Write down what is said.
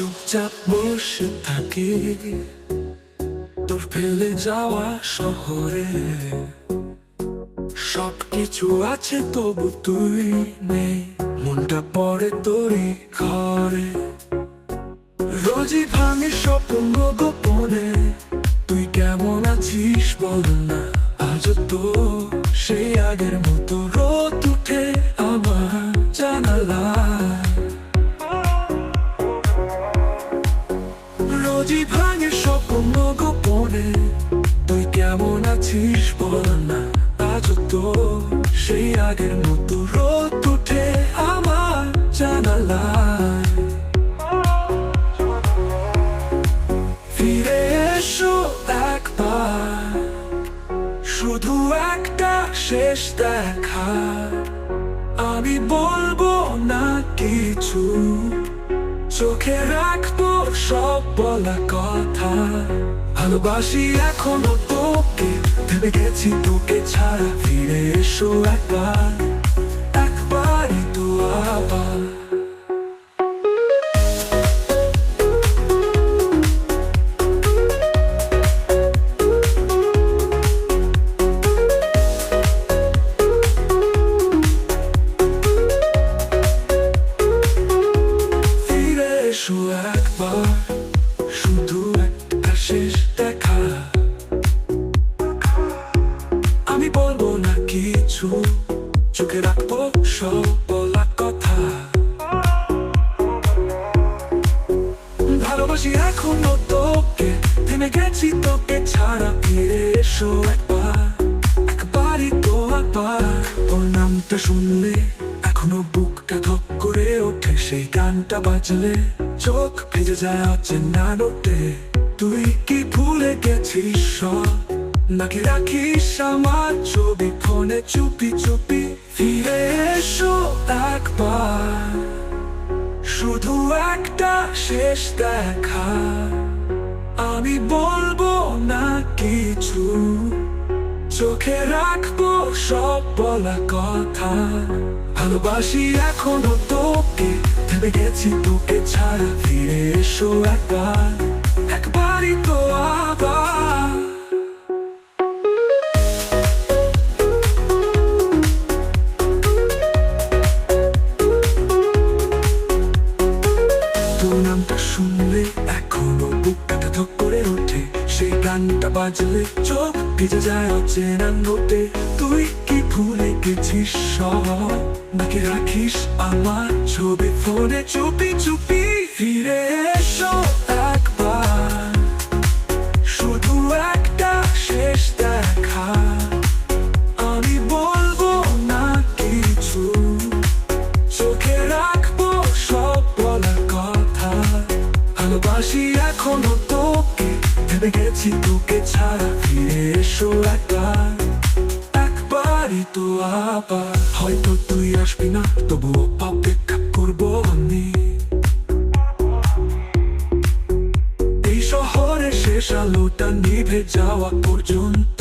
চুপচাপ বসে থাকি। তোর ফেলে যাওয়া শহরে সবকিছু আছে তবু তুই নেই। মনটা পড়ে তোরই ঘরে। রোজই ভাঙে স্বপ্ন গোপনে। তুই কেমন আছিস বল না আজ তো সেই আগের মতো রোদ আছিস বল না, আজ তো সেই আগের মতো রোদ উঠে আমার জানালায়। ফিরে শুধু একটা শেষ দেখা। আমি বলব না কিছু, চোখে রাখব সব বলা কথা। ভালোবাসি এখনও তোকে ভেবে গেছি তোকে ছাড়া ফিরে এসো একবার একবারই তো আবার। শুধু একটা শেষ কিছু চোখে রাখব সব বলা কথা। ভালোবাসি এখনও তোকে, থেমে গেছি তোকে ছাড়া, ফিরে এসো একবার। একবারই তো একবার তোর নামটা শুনলে, এখনও বুকটা ধক করে ওঠে, সেই গানটা বাজলে, চোখ ভেজে যায় অচেনা নোটে। তুই কি ভুলে গেছিস সব? নাকি রাখিস আমার চুপি চুপি ফিরে এসো একবার। শুধু একটা শেষ দেখা। আমি বলব না কিছু। চোখে রাখব সব বলা কথা। ভালোবাসি এখনও তোকে। ভেবে গেছি তোকে ছাড়া। ফিরে এসো একবার। একবারই তো আবার গানটা বাজলে চোখ ভিজে যায় অচেনা নোটে। তুই কি ভুলে গেছিস সব? নাকি রাখিস আমার ছবি? ফোনে চুপি চুপি ফিরে এসো শেষ দেখা। আমি বলব না কিছু। চোখে রাখব কথা। ভালোবাসি এখনও তোকে। ভেবে গেছি তোকে ছাড়া ফিরে এসো একবার। একবারই তো আবার। হয়তো তুই আসবি না অপেক্ষা করব আমি। শহরে শেষ আলোটা নিভে যাওয়া পর্যন্ত